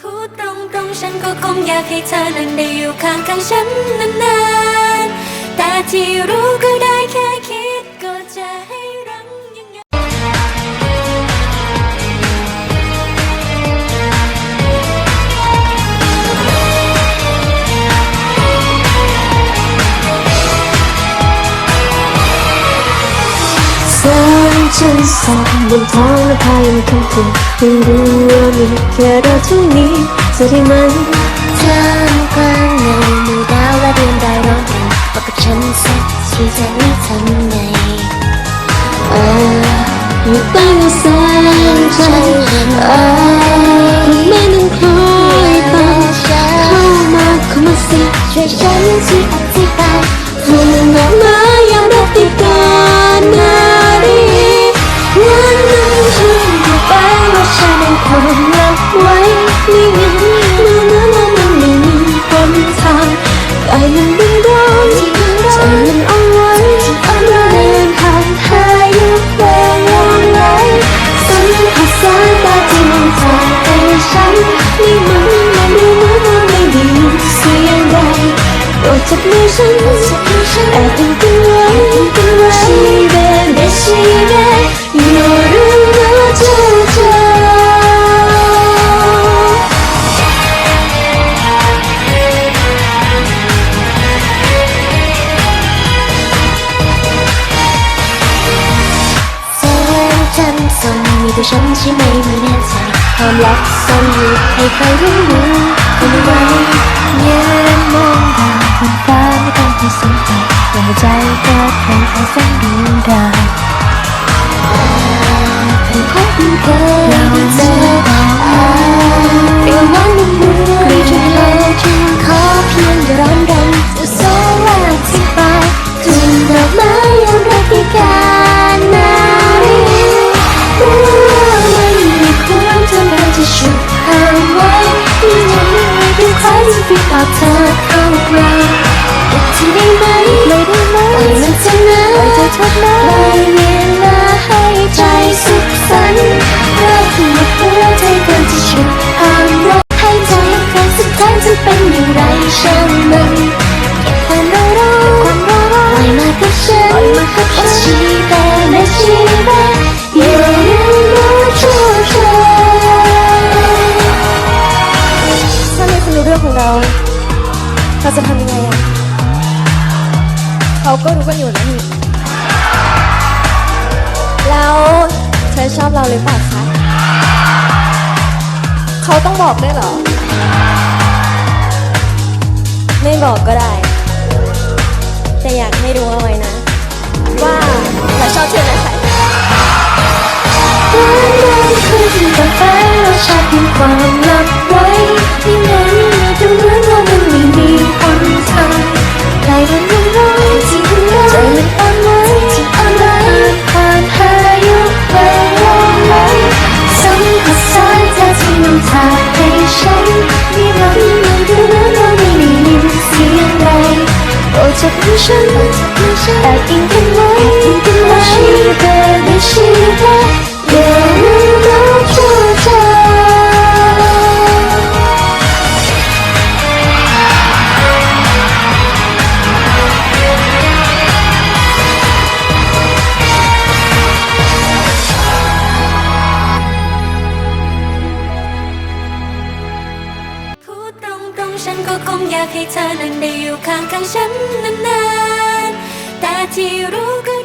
พูดตรงๆฉันก็คงอยากให้เธอนั้นได้อยู่ข้างข้างๆฉันนานๆ แต่ที่รู้ก็ได้แค่คิดก็จะให้รังยังไงส งจันทร์ส่องบนท้องนภายังคำคืนยังรู้ว่ามีแค่เราเท่านี้จะได้ไหมท่ามกลางเงาหมู่ดาว โปรดจับมือฉันแอบดึงกันไว้ชีเบเบชีเบอยู่เงี้ยืนมองดาวบนฟ้าไม่ต้องไปสนใจหัวใจเกิดเป็นแค่แสงดวงดาวเธอคงคุณเคย ใครที่พิพากเธอเข้ามาแต่ที่ได้ไหมไม่ได้ไหมปล่อยมันจะนะปล่อยเธอทดนะปล่อยเวลาให้ใจสุขสันต์รักหมดหัวใจเกินจะฉุดความรักให้ใจครั้งสุดท้ายจะเป็นอย่างไรช่างมัน เรื่องของเราเราจะทำยังไงอะเขาก็รู้กันอยู่แล้วนี่แล้วเธอชอบเราหรือเปล่าคะเขาต้องบอกด้วยเหรอ ไม่บอกก็ได้ แต่อยากให้รู้เอาไว้นะ ว่าเราชอบเธอนะค่ะวันนั้นคือที่ต่อไปเราชาเพียงความลับาที่มันทาให้ฉันนี่มันมันดูเหมือนว่าไม่ได้ยินเสียงใดโปรดจับมือฉันแอบอิงกันไว้ชีเบไากให้เธอนั้นได้อยู่ข้างข้างๆฉันนานๆ แต่ที่รู้ก็